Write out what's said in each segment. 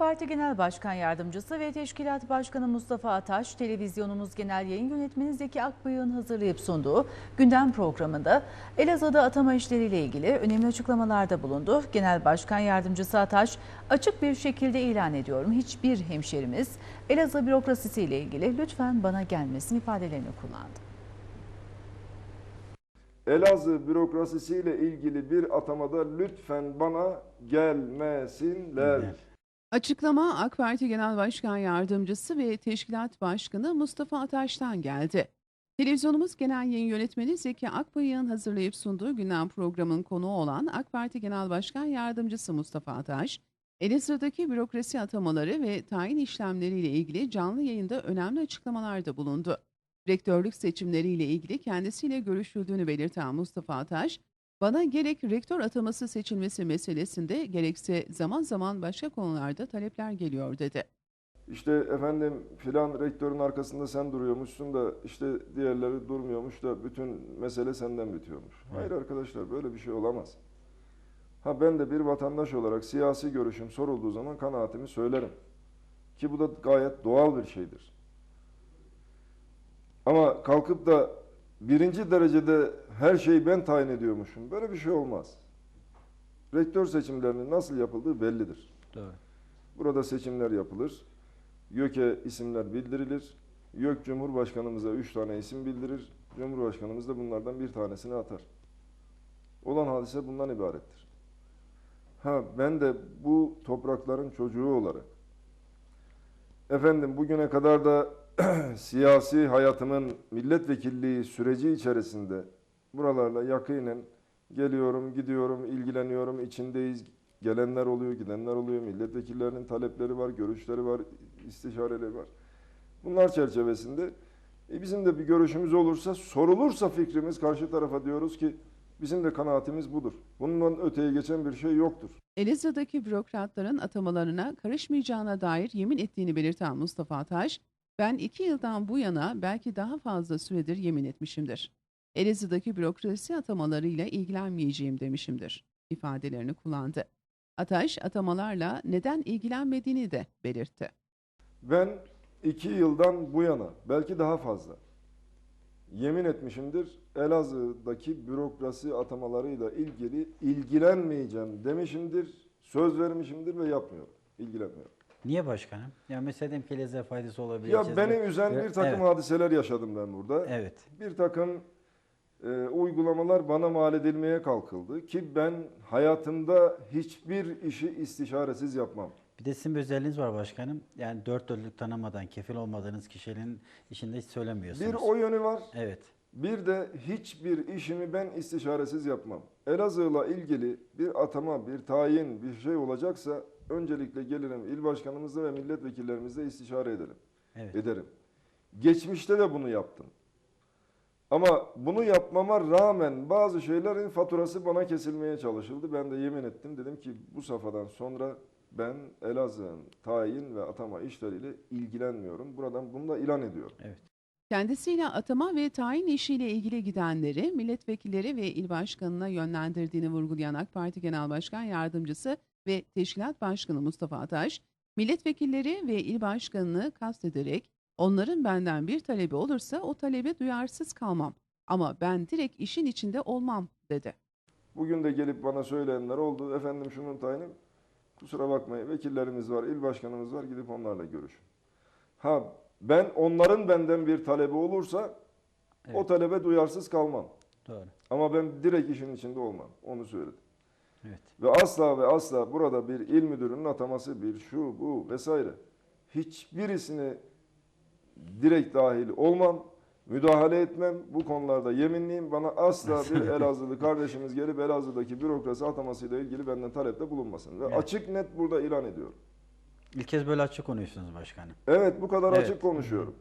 Parti Genel Başkan Yardımcısı ve Teşkilat Başkanı Mustafa Ataş, televizyonumuz genel yayın yönetmeni Zeki Akbayık'ın hazırlayıp sunduğu gündem programında Elazığ'da atama işleriyle ilgili önemli açıklamalarda bulundu. Genel Başkan Yardımcısı Ataş, açık bir şekilde ilan ediyorum hiçbir hemşerimiz Elazığ bürokrasisiyle ilgili lütfen bana gelmesin ifadelerini kullandı. Elazığ bürokrasisiyle ilgili bir atamada lütfen bana gelmesinler. Açıklama AK Parti Genel Başkan Yardımcısı ve Teşkilat Başkanı Mustafa Ataş'tan geldi. Televizyonumuz Genel Yayın Yönetmeni Zeki Akbayık'ın hazırlayıp sunduğu gündem programın konuğu olan AK Parti Genel Başkan Yardımcısı Mustafa Ataş, Elazığ'daki bürokrasi atamaları ve tayin işlemleriyle ilgili canlı yayında önemli açıklamalarda bulundu. Rektörlük seçimleriyle ilgili kendisiyle görüşüldüğünü belirten Mustafa Ataş, bana gerek rektör ataması seçilmesi meselesinde gerekse zaman zaman başka konularda talepler geliyor dedi. İşte efendim filan rektörün arkasında sen duruyormuşsun da işte diğerleri durmuyormuş da bütün mesele senden bitiyormuş. Hayır arkadaşlar böyle bir şey olamaz. Ha ben de bir vatandaş olarak siyasi görüşüm sorulduğu zaman kanaatimi söylerim. Ki bu da gayet doğal bir şeydir. Ama kalkıp da birinci derecede her şeyi ben tayin ediyormuşum. Böyle bir şey olmaz. Rektör seçimlerinin nasıl yapıldığı bellidir. Doğru. Burada seçimler yapılır. YÖK'e isimler bildirilir. YÖK Cumhurbaşkanımıza üç tane isim bildirir. Cumhurbaşkanımız da bunlardan bir tanesini atar. Olan hadise bundan ibarettir. Ha ben de bu toprakların çocuğu olarak efendim bugüne kadar da siyasi hayatımın milletvekilliği süreci içerisinde buralarla yakinen geliyorum, gidiyorum, ilgileniyorum, içindeyiz. Gelenler oluyor, gidenler oluyor. Milletvekillerinin talepleri var, görüşleri var, istişareleri var. Bunlar çerçevesinde e, bizim de bir görüşümüz olursa, sorulursa fikrimiz karşı tarafa diyoruz ki bizim de kanaatimiz budur. Bundan öteye geçen bir şey yoktur. Elazığ'daki bürokratların atamalarına karışmayacağına dair yemin ettiğini belirten Mustafa Ataş, ben iki yıldan bu yana belki daha fazla süredir yemin etmişimdir. Elazığ'daki bürokrasi atamalarıyla ilgilenmeyeceğim demişimdir ifadelerini kullandı. Ataş atamalarla neden ilgilenmediğini de belirtti. Ben iki yıldan bu yana, belki daha fazla, yemin etmişimdir. Elazığ'daki bürokrasi atamalarıyla ilgili ilgilenmeyeceğim demişimdir. Söz vermişimdir ve yapmıyorum. İlgilenmiyorum. Niye başkanım? Ya mesela diyelim ki Elazığ'a faydası olabilir. Ya beni üzen bir takım Evet. hadiseler yaşadım ben burada. Evet. Bir takım e, uygulamalar bana mal edilmeye kalkıldı ki ben hayatımda hiçbir işi istişaresiz yapmam. Bir de sizin bir özelliğiniz var başkanım. Yani dört dörtlük tanımadan, kefil olmadığınız kişinin işinde hiç söylemiyorsunuz. Bir o yönü var. Evet. Bir de hiçbir işimi ben istişaresiz yapmam. Elazığ'la ilgili bir atama, bir tayin, bir şey olacaksa öncelikle gelirim il başkanımızla ve milletvekillerimizle istişare ederim. Evet. Ederim. Geçmişte de bunu yaptım. Ama bunu yapmama rağmen bazı şeylerin faturası bana kesilmeye çalışıldı. Ben de yemin ettim. Dedim ki bu safhadan sonra ben Elazığ'ın tayin ve atama işleriyle ilgilenmiyorum. Buradan bunu da ilan ediyorum. Kendisiyle atama ve tayin işiyle ilgili gidenleri milletvekilleri ve il başkanına yönlendirdiğini vurgulayan AK Parti Genel Başkan Yardımcısı ve Teşkilat Başkanı Mustafa Ataş, milletvekilleri ve il başkanını kastederek onların benden bir talebi olursa o talebe duyarsız kalmam ama ben direkt işin içinde olmam dedi. Bugün de gelip bana söyleyenler oldu. Efendim şunun tayini kusura bakmayın vekillerimiz var, il başkanımız var gidip onlarla görüşün. Ha ben onların benden bir talebi olursa o Evet. talebe duyarsız kalmam. Doğru. Ama ben direkt işin içinde olmam. Onu söyledim. Evet. Ve asla ve asla burada bir il müdürünün ataması, bir şu bu vesaire. Hiçbirisine direkt dahil olmam, müdahale etmem. Bu konularda yeminliyim. Bana asla bir Elazığlı kardeşimiz gelip Elazığ'daki bürokrasi atamasıyla ilgili benden talepte bulunmasın. Ve Evet. açık net burada ilan ediyorum. İlk kez böyle açık konuşuyorsunuz başkanım. Evet bu kadar Evet. açık konuşuyorum.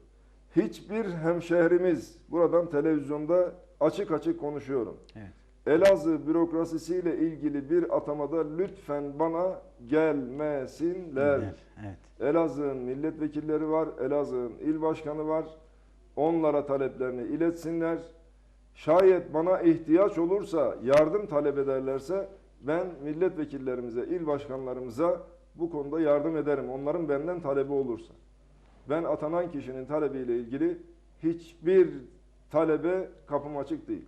Hiçbir hemşehrimiz buradan televizyonda açık açık konuşuyorum. Evet. Elazığ bürokrasisiyle ilgili bir atamada lütfen bana gelmesinler. Evet. Elazığ'ın milletvekilleri var, Elazığ'ın il başkanı var. Onlara taleplerini iletsinler. Şayet bana ihtiyaç olursa, yardım talep ederlerse ben milletvekillerimize, il başkanlarımıza bu konuda yardım ederim. Onların benden talebi olursa. Ben atanan kişinin talebiyle ilgili hiçbir talebe kapım açık değil.